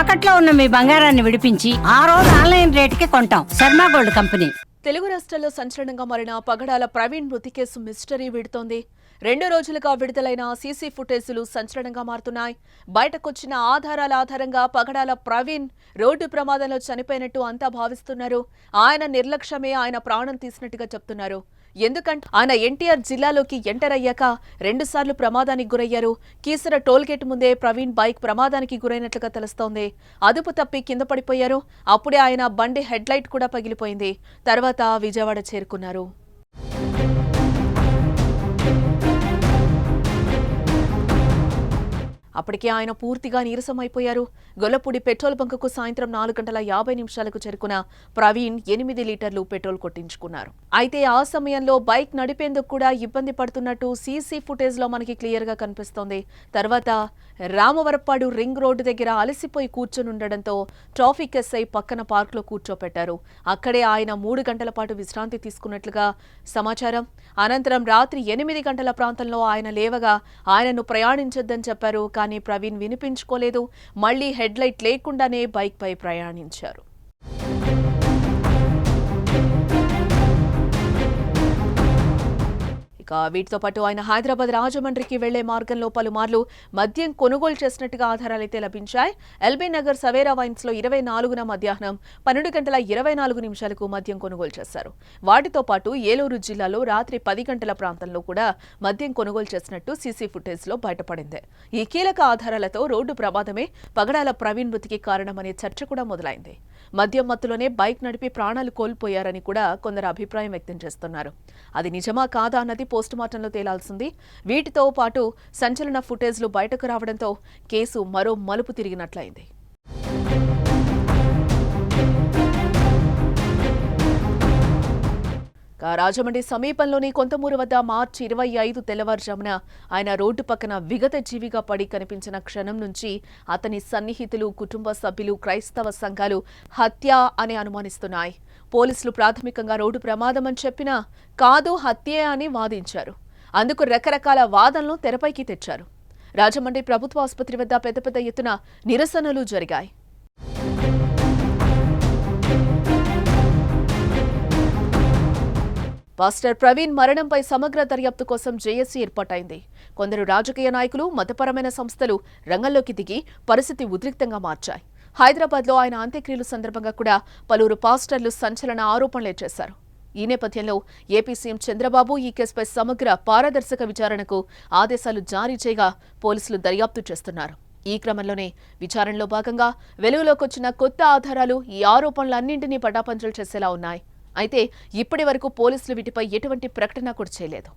తాకట్లో ఉన్న మీ బంగారాన్ని విడిపించి ఆ రోజు ఆన్లైన్ రేటుకి కొంటాం. Sharma gold company. తెలుగు రాష్ట్రాల్లో సంచలనంగా మారిన పగడాల ప్రవీణ్ మృతి కేసు మిస్టరీ విడుతోంది. రెండు రోజులుగా విడుదలైన సీసీ ఫుటేజీలు సంచలనంగా మారుతున్నాయి. బయటకొచ్చిన ఆధారాల ఆధారంగా పగడాల ప్రవీణ్ రోడ్డు ప్రమాదంలో చనిపోయినట్టు అంతా భావిస్తున్నారు. ఆయన నిర్లక్ష్యమే ఆయన ప్రాణం తీసినట్టుగా చెప్తున్నారు. ఎందుకంటే ఆయన ఎన్టీఆర్ జిల్లాలోకి ఎంటర్ అయ్యాక రెండుసార్లు ప్రమాదానికి గురయ్యారు. కీసర టోల్గేట్ ముందే ప్రవీణ్ బైక్ ప్రమాదానికి గురైనట్లుగా తెలుస్తోంది. అదుపు తప్పి కింద పడిపోయారు. అప్పుడే ఆయన బండి హెడ్ లైట్ కూడా పగిలిపోయింది. తర్వాత విజయవాడ చేరుకున్నారు. అప్పటికే ఆయన పూర్తిగా నీరసమైపోయారు. గొల్లపూడి పెట్రోల్ బంకుకు సాయంత్రం నాలుగు గంటల యాభై నిమిషాలకు చేరుకున్న ప్రవీణ్ ఎనిమిది లీటర్లు పెట్రోల్ కొట్టించుకున్నారు. అయితే ఆ సమయంలో బైక్ నడిపేందుకు కూడా ఇబ్బంది పడుతున్నట్టు సీసీ ఫుటేజ్లో మనకి క్లియర్గా కనిపిస్తోంది. తర్వాత రామవరపాడు రింగ్ రోడ్డు దగ్గర అలసిపోయి కూర్చొని ఉండడంతో ట్రాఫిక్ ఎస్ఐ పక్కన పార్క్లో కూర్చోపెట్టారు. అక్కడే ఆయన మూడు గంటల పాటు విశ్రాంతి తీసుకున్నట్లుగా సమాచారం. అనంతరం రాత్రి ఎనిమిది గంటల ప్రాంతంలో ఆయన లేవగా ఆయనను ప్రయాణించొద్దని చెప్పారు. కానీ ప్రవీణ్ వినిపించుకోలేదు. మళ్ళీ హెడ్ లైట్ లేకుండానే బైక్ పై ప్రయాణించారు. ఇక వీటితో పాటు ఆయన హైదరాబాద్ రాజమండ్రికి వెళ్ళే మార్గంలో పలుమార్లు మద్యం కొనుగోలు చేసినట్టుగా ఆధారాలైతే లభించాయి. ఎల్బీ నగర్ సవేరా వైన్స్లో ఇరవై నాలుగున మధ్యాహ్నం పన్నెండు గంటల ఇరవై నాలుగు నిమిషాలకు మద్యం కొనుగోలు చేశారు. వాటితో పాటు ఏలూరు జిల్లాలో రాత్రి పది గంటల ప్రాంతంలో కూడా మద్యం కొనుగోలు చేసినట్టు సీసీ ఫుటేజ్లో బయటపడింది. ఈ కీలక ఆధారాలతో రోడ్డు ప్రమాదమే పగడాల ప్రవీణ్ మృతికి కారణమనే చర్చ కూడా మొదలైంది. మద్యం మత్తులోనే బైక్ నడిపి ప్రాణాలు కోల్పోయారని కూడా కొందరు అభిప్రాయం వ్యక్తం చేస్తున్నారు. అది నిజమా కాదా అన్నది పోస్టుమార్టంలో తేలాల్సింది. వీటితో పాటు సంచలన ఫుటేజ్లు బయటకు రావడంతో కేసు మరో మలుపు తిరిగినట్లయింది. రాజమండ్రి సమీపంలోని కొంతమూరు వద్ద మార్చి ఇరవై ఐదు తెల్లవారుజామున ఆయన రోడ్డు పక్కన విగత జీవిగా పడి కనిపించిన క్షణం నుంచి అతని సన్నిహితులు కుటుంబ సభ్యులు క్రైస్తవ సంఘాలు హత్య అని అనుమానిస్తున్నాయి. పోలీసులు ప్రాథమికంగా రోడ్డు ప్రమాదమని చెప్పినా కాదు హత్యే అని వాదించారు. అందుకు రకరకాల వాదనలు తెరపైకి తెచ్చారు. రాజమండ్రి ప్రభుత్వ ఆసుపత్రి వద్ద పెద్ద పెద్ద ఎత్తున నిరసనలు జరిగాయి. మాస్టర్ ప్రవీణ్ మరణంపై సమగ్ర దర్యాప్తు కోసం జేఏసీ ఏర్పాటైంది. కొందరు రాజకీయ నాయకులు మతపరమైన సంస్థలు రంగంలోకి దిగి పరిస్థితి ఉద్రిక్తంగా మార్చాయి. హైదరాబాద్లో ఆయన అంత్యక్రియలు సందర్భంగా కూడా పలువురు పాస్టర్లు సంచలన ఆరోపణలే చేశారు. ఈ నేపథ్యంలో ఏపీ సీఎం చంద్రబాబు ఈ కేసుపై సమగ్ర పారదర్శక విచారణకు ఆదేశాలు జారీ చేయగా పోలీసులు దర్యాప్తు చేస్తున్నారు. ఈ క్రమంలోనే విచారణలో భాగంగా వెలుగులోకొచ్చిన కొత్త ఆధారాలు ఈ ఆరోపణలన్నింటినీ పటాపంచలు చేసేలా ఉన్నాయి. అయితే ఇప్పటి వరకు పోలీసులు వీటిపై ఎటువంటి ప్రకటన కూడా చేయలేదు.